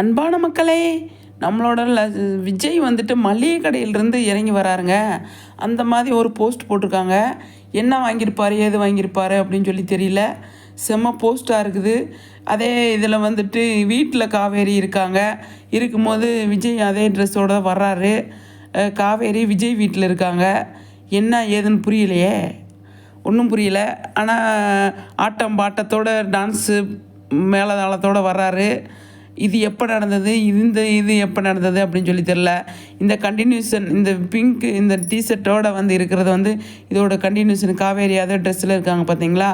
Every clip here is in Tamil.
அன்பான மக்களே நம்மளோட ல விஜய் வந்துட்டு மளிகை கடையிலிருந்து இறங்கி வராருங்க. அந்த மாதிரி ஒரு போஸ்ட் போட்டிருக்காங்க. என்ன வாங்கியிருப்பார் ஏது வாங்கியிருப்பாரு அப்படின்னு சொல்லி தெரியல. செம்ம போஸ்ட்டாக இருக்குது. அதே இதில் வந்துட்டு வீட்டில் காவேரி இருக்காங்க. இருக்கும்போது விஜய் அதே ட்ரெஸ்ஸோட வர்றாரு. காவேரி விஜய் வீட்டில் இருக்காங்க. என்ன ஏதுன்னு புரியலையே. ஒன்றும் புரியல. ஆனால் ஆட்டம் பாட்டத்தோட டான்ஸு மேலதாளத்தோடு வர்றாரு. இது எப்போ நடந்தது? இந்த இது எப்போ நடந்தது அப்படின்னு சொல்லி தெரில இந்த கண்டினியூஷன் இந்த பிங்க் இந்த டிஷர்ட்டோட வந்து இருக்கிறது வந்து இதோட கண்டினியூஷன் காவேரி அதே ட்ரெஸ்ஸில் இருக்காங்க பார்த்தீங்களா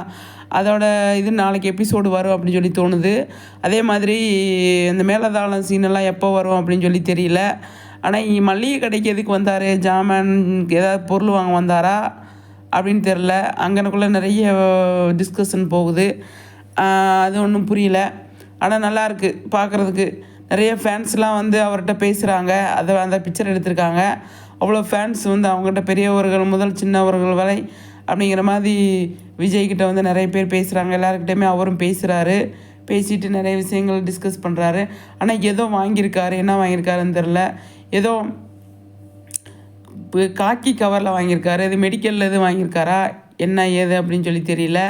அதோட இது நாளைக்கு எபிசோடு வரும் அப்படின்னு சொல்லி தோணுது. அதே மாதிரி இந்த மேலதாளம் சீனெல்லாம் எப்போ வரும் அப்படின்னு சொல்லி தெரியல. ஆனால் மளிகை கடைக்கு எதுக்கு வந்தார்? ஜாமான் ஏதாவது பொருள் வாங்க வந்தாரா? அப்படின்னு தெரில அங்கனக்குள்ளே நிறைய டிஸ்கஷன் போகுது. அது ஒன்றும் புரியல. ஆனால் நல்லாயிருக்கு பார்க்குறதுக்கு நிறைய ஃபேன்ஸ்லாம் வந்து அவர்கிட்ட பேசுகிறாங்க அதை அந்த பிக்சர் எடுத்திருக்காங்க. அவ்வளோ ஃபேன்ஸ் வந்து அவங்ககிட்ட பெரியவர்கள் முதல் சின்னவர்கள் வரை அப்படிங்கிற மாதிரி விஜய்கிட்ட வந்து நிறைய பேர் பேசுகிறாங்க எல்லாருக்கிட்டையுமே அவரும் பேசுகிறாரு பேசிட்டு நிறைய விஷயங்கள் டிஸ்கஸ் பண்ணுறாரு ஆனால் ஏதோ வாங்கியிருக்காரு. என்ன வாங்கியிருக்காருன்னு தெரில ஏதோ இப்போ காக்கி கவரில் வாங்கியிருக்காரு. இது மெடிக்கலில் எதுவும் வாங்கியிருக்காரா? என்ன ஏது அப்படின்னு சொல்லி தெரியல.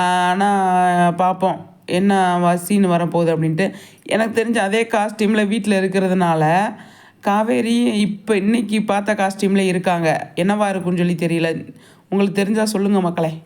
ஆனால் பார்ப்போம். என்ன சீன் வரப்போகுது அப்படின்ட்டு எனக்கு தெரிஞ்ச அதே காஸ்டியூமில் வீட்டில் இருக்கிறதுனால காவேரி இப்போ இன்றைக்கி பார்த்த காஸ்டியூமில் இருக்காங்க. என்னவா இருக்குன்னு சொல்லி தெரியல. உங்களுக்கு தெரிஞ்சால் சொல்லுங்கள் மக்களே.